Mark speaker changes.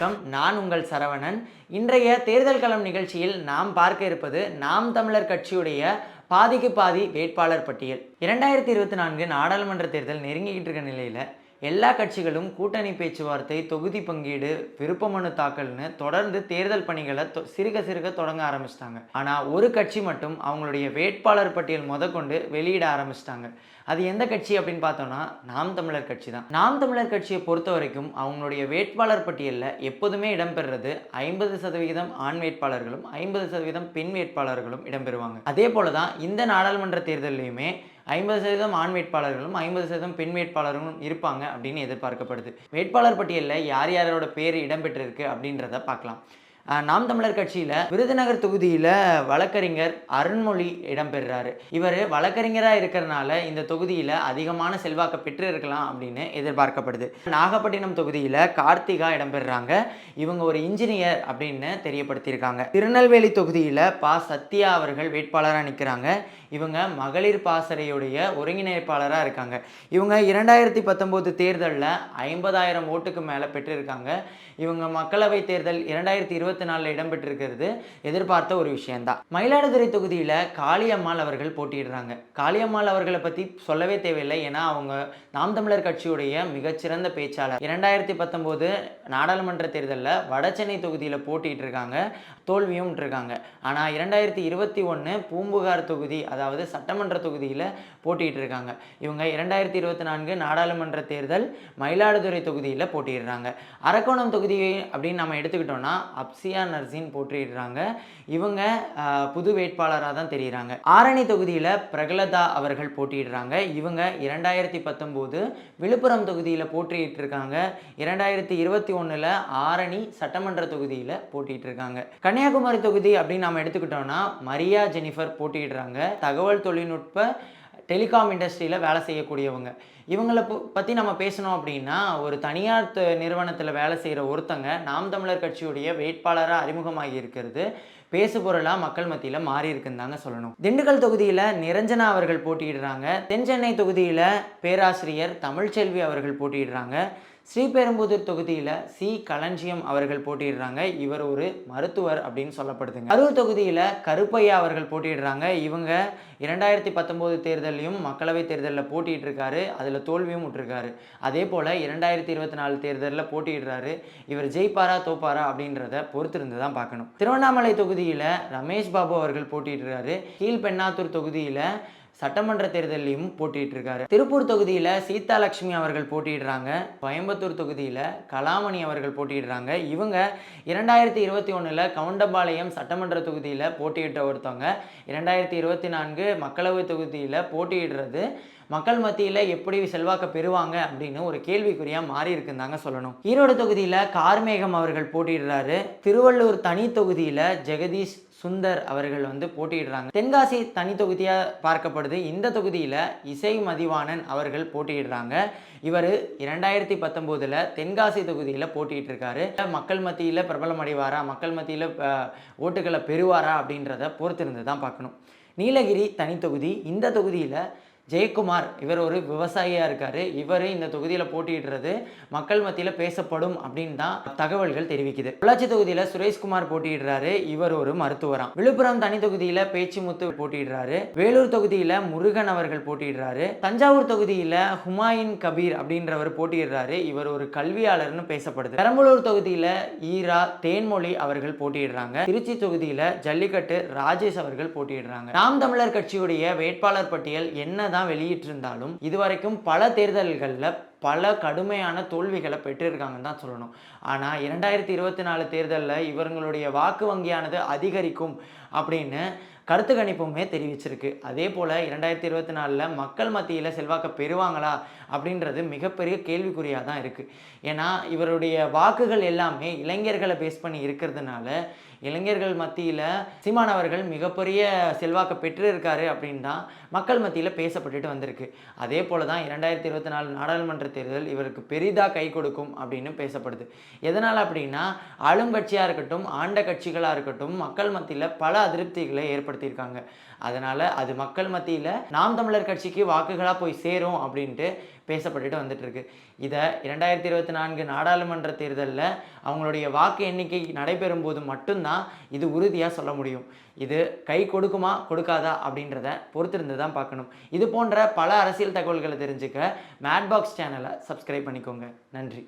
Speaker 1: வணக்கம். நான் உங்கள் சரவணன். இன்றைய தேர்தல் களம் நிகழ்ச்சியில் நாம் பார்க்க இருப்பது நாம் தமிழர் கட்சியுடைய பாதிக்கு பாதி வேட்பாளர் பட்டியல். இரண்டாயிரத்தி இருபத்தி நான்கு நாடாளுமன்ற தேர்தல் நெருங்கிக்கிட்டு இருக்க நிலையில் எல்லா கட்சிகளும் கூட்டணி பேச்சுவார்த்தை தொகுதி பங்கீடு விருப்ப மனு தாக்கல்னு தொடர்ந்து தேர்தல் பணிகளை தொ- சிறுக சிறுக தொடங்க ஆரம்பிச்சிட்டாங்க. ஆனால் ஒரு கட்சி மட்டும் அவங்களுடைய வேட்பாளர் பட்டியல் முதற்கொண்டு வெளியிட ஆரம்பிச்சிட்டாங்க. அது எந்த கட்சி அப்படின்னு பார்த்தோம்னா நாம் தமிழர் கட்சி தான். நாம் தமிழர் கட்சியை பொறுத்த வரைக்கும் அவங்களுடைய வேட்பாளர் பட்டியலில் எப்போதுமே இடம்பெறுறது ஐம்பது சதவிகிதம் ஆண் வேட்பாளர்களும் ஐம்பது சதவீதம் பெண் வேட்பாளர்களும் இடம்பெறுவாங்க அதே போல தான் இந்த நாடாளுமன்ற தேர்தல்லையுமே ஐம்பது சதவீதம் ஆண் வேட்பாளர்களும் ஐம்பது சதவீதம் பெண் வேட்பாளர்களும் இருப்பாங்க அப்படின்னு எதிர்பார்க்கப்படுது. வேட்பாளர் பட்டியலில் யார் யாரோட பேர் இடம்பெற்றிருக்கு அப்படின்றத பார்க்கலாம். நாம் தமிழர் கட்சியில் விருதுநகர் தொகுதியில் வழக்கறிஞர் அருண்மொழி இடம்பெறுறாரு இவர் வழக்கறிஞராக இருக்கிறனால இந்த தொகுதியில் அதிகமான செல்வாக்கை பெற்று இருக்கலாம் அப்படின்னு எதிர்பார்க்கப்படுது. நாகப்பட்டினம் தொகுதியில் கார்த்திகா இடம்பெறுறாங்க இவங்க ஒரு இன்ஜினியர் அப்படின்னு தெரியப்படுத்தியிருக்காங்க. திருநெல்வேலி தொகுதியில் பா. சத்யா அவர்கள் வேட்பாளராக நிற்கிறாங்க இவங்க மகளிர் பாசறையுடைய ஒருங்கிணைப்பாளராக இருக்காங்க. இவங்க இரண்டாயிரத்தி பத்தொம்போது தேர்தலில் ஐம்பதாயிரம் ஓட்டுக்கு மேலே பெற்றிருக்காங்க. இவங்க மக்களவை தேர்தல் இரண்டாயிரத்தி இருபத்தி நாலில் இடம்பெற்றிருக்கிறது. எதிர்பார்த்த ஒரு விஷயம்தான். மயிலாடுதுறை தொகுதியில் காளியம்மாள் அவர்கள் போட்டியிடுறாங்க. காளியம்மாள் அவர்களை பற்றி சொல்லவே தேவையில்லை. ஏன்னா அவங்க நாம் தமிழர் கட்சியுடைய மிகச்சிறந்த பேச்சாளர். இரண்டாயிரத்தி பத்தொம்போது நாடாளுமன்ற தேர்தலில் வடசென்னை தொகுதியில் போட்டிகிட்டு இருக்காங்க தோல்வியும் இருக்காங்க ஆனால் இரண்டாயிரத்தி இருபத்தி ஒன்று பூம்புகார் தொகுதி அதாவது சட்டமன்ற தொகுதியில் போட்டிகிட்டு இருக்காங்க. இவங்க இரண்டாயிரத்தி இருபத்தி நான்கு நாடாளுமன்ற தேர்தல் மயிலாடுதுறை தொகுதியில் போட்டியிடுறாங்க. அரக்கோணம் தொகுதி அப்படின்னு நம்ம எடுத்துக்கிட்டோம்னா அப்சியா நர்சின் போட்டியிடுறாங்க. இவங்க புது வேட்பாளராக தான் தெரியுறாங்க. ஆரணி தொகுதியில் பிரகலதா அவர்கள் போட்டியிடுறாங்க. இவங்க இரண்டாயிரத்தி பத்தொம்போது விழுப்புரம் தொகுதியில் போட்டியிட்டு இருக்காங்க. இரண்டாயிரத்தி இருபத்தி ஒன்றில் ஆரணி சட்டமன்ற தொகுதியில் போட்டிகிட்டு இருக்காங்க கன்னியாகுமரி தொகுதி அப்படின்னு நம்ம எடுத்துக்கிட்டோம்னா மரியா ஜெனிஃபர் போட்டியிடுறாங்க. தகவல் தொழில்நுட்ப டெலிகாம் இண்டஸ்ட்ரியில் வேலை செய்யக்கூடியவங்க. இவங்களை பற்றி நம்ம பேசணும் அப்படின்னா ஒரு தனியார் நிறுவனத்தில் வேலை செய்கிற ஒருத்தங்க நாம் தமிழர் கட்சியுடைய வேட்பாளராக அறிமுகமாகி இருக்கிறது. பேசுபொருளாக மக்கள் மத்தியில் மாறி இருக்குன்னு தாங்க சொல்லணும். திண்டுக்கல் தொகுதியில் நிரஞ்சனா அவர்கள் போட்டியிடுறாங்க. தென் சென்னை தொகுதியில் பேராசிரியர் தமிழ்ச்செல்வி அவர்கள் போட்டியிடுறாங்க. ஸ்ரீபெரும்புதூர் தொகுதியில் சி. களஞ்சியம் அவர்கள் போட்டியிடுறாங்க. இவர் ஒரு மருத்துவர் அப்படின்னு சொல்லப்படுதுங்க. கரூர் தொகுதியில் கருப்பையா அவர்கள் போட்டியிடுறாங்க. இவங்க இரண்டாயிரத்தி பத்தொம்போது தேர்தலையும் மக்களவை தேர்தலில் போட்டிட்டு இருக்காரு அதில் தோல்வியும் விட்டுருக்காரு. அதே போல் இரண்டாயிரத்தி இருபத்தி நாலு தேர்தலில் போட்டியிடுறாரு. இவர் ஜெயிப்பாரா தோப்பாரா அப்படின்றத பொறுத்திருந்து தான் பார்க்கணும். திருவண்ணாமலை தொகுதியில் ரமேஷ் பாபு அவர்கள் போட்டியிடுறாரு. கீழ்பெண்ணாத்தூர் தொகுதியில் சட்டமன்ற தேர்தலையும் போட்டிட்டு இருக்காரு திருப்பூர் தொகுதியில் சீதாலட்சுமி அவர்கள் போட்டியிடுறாங்க. கோயம்புத்தூர் தொகுதியில் கலாமணி அவர்கள் போட்டியிடுறாங்க. இவங்க இரண்டாயிரத்தி இருபத்தி ஒன்றில் கவுண்டபாளையம் சட்டமன்ற தொகுதியில் போட்டியிட்ட ஒருத்தவங்க. இரண்டாயிரத்தி இருபத்தி நான்கு மக்களவை தொகுதியில் போட்டியிடுறது மக்கள் மத்தியில் எப்படி செல்வாக்க பெறுவாங்க அப்படின்னு ஒரு கேள்விக்குறியாக மாறி இருக்குன்னு தாங்க சொல்லணும். ஈரோடு தொகுதியில் கார்மேகம் அவர்கள் போட்டியிடுறாரு. திருவள்ளூர் தனி தொகுதியில் ஜெகதீஷ் சுந்தர் அவர்கள் வந்து போட்டியிடுறாங்க. தென்காசி தனி தொகுதியாக பார்க்கப்படுது. இந்த தொகுதியில் இசை மதிவாணன் அவர்கள் போட்டியிடுறாங்க. இவர் இரண்டாயிரத்தி பத்தொம்போதில் தென்காசி தொகுதியில் போட்டிட்டு இருக்காரு மக்கள் மத்தியில் பிரபலம் அடைவாரா? மக்கள் மத்தியில் ஓட்டுகளை பெறுவாரா அப்படின்றத பொறுத்திருந்து தான் பார்க்கணும். நீலகிரி தனி தொகுதி. இந்த தொகுதியில் ஜெயக்குமார் இவர் ஒரு விவசாயியாக இருக்கார். இவர் இந்த தொகுதியில் போட்டியிடுறது மக்கள் மத்தியில் பேசப்படும் அப்படின்னு தான் தகவல்கள் தெரிவிக்குது. பொள்ளாச்சி தொகுதியில் சுரேஷ்குமார் போட்டியிடுறாரு. இவர் ஒரு மருத்துவராம். விழுப்புரம் தனி தொகுதியில் பேச்சுமுத்து போட்டியிடுறாரு. வேலூர் தொகுதியில் முருகன் அவர்கள் போட்டியிடுறாரு. தஞ்சாவூர் தொகுதியில் ஹுமாயூன் கபீர் அப்படின்றவர் போட்டியிடுறாரு. இவர் ஒரு கல்வியாளர்னு பேசப்படுது. பெரம்பலூர் தொகுதியில் ஈரா தேன்மொழி அவர்கள் போட்டியிடுறாங்க. திருச்சி தொகுதியில் ஜல்லிக்கட்டு ராஜேஷ் அவர்கள் போட்டியிடுறாங்க. நாம் தமிழர் கட்சியுடைய வேட்பாளர் பட்டியல் என்னதான் வெளியிட்டிருந்தாலும் இதுவரைக்கும் பல தேர்தல்களில் பல கடுமையான தோல்விகளை பெற்றிருக்காங்கன்னு தான் சொல்லணும். ஆனால் இரண்டாயிரத்தி இருபத்தி நாலு தேர்தலில் இவர்களுடைய வாக்கு வங்கியானது அதிகரிக்கும் அப்படின்னு கருத்து கணிப்புமே தெரிவிச்சிருக்கு. அதே போல் இரண்டாயிரத்தி இருபத்தி நாலில் மக்கள் மத்தியில் செல்வாக்கை பெறுவாங்களா அப்படின்றது மிகப்பெரிய கேள்விக்குறியாக தான் இருக்குது ஏன்னா இவருடைய வாக்குகள் எல்லாமே இளைஞர்களை பேஸ் பண்ணி இருக்கிறதுனால இளைஞர்கள் மத்தியில் சீமான் அவர்கள் மிகப்பெரிய செல்வாக்கை பெற்றிருக்காரு அப்படின்னு தான் மக்கள் மத்தியில் பேசப்பட்டுட்டு வந்திருக்கு. அதே போல தான் இரண்டாயிரத்தி இருபத்தி நாலு நாடாளுமன்ற தேர்தல் இவருக்கு பெரிதாக கை கொடுக்கும் அப்படின்னு பேசப்படுது. எதனால் அப்படின்னா ஆளுங்கட்சியாக இருக்கட்டும் ஆண்ட கட்சிகளாக இருக்கட்டும் மக்கள் மத்தியில் பல அதிருப்திகளை ஏற்படுத்தியிருக்காங்க. அதனால் அது மக்கள் மத்தியில் நாம் தமிழர் கட்சிக்கு வாக்குகளாக போய் சேரும் அப்படின்ட்டு பேசப்பட்டுட்டு வந்துட்டுருக்கு. இதை இரண்டாயிரத்தி இருபத்தி நான்கு நாடாளுமன்ற தேர்தலில் அவங்களுடைய வாக்கு எண்ணிக்கை நடைபெறும் போது மட்டும்தான் இது உறுதியாக சொல்ல முடியும். இது கை கொடுக்குமா கொடுக்காதா அப்படின்றத பொறுத்திருந்து தான் பார்க்கணும். இது போன்ற பல அரசியல் தகவல்களை தெரிஞ்சுக்க மேட் பாக்ஸ் சேனலை சப்ஸ்கிரைப் பண்ணிக்கோங்க. நன்றி.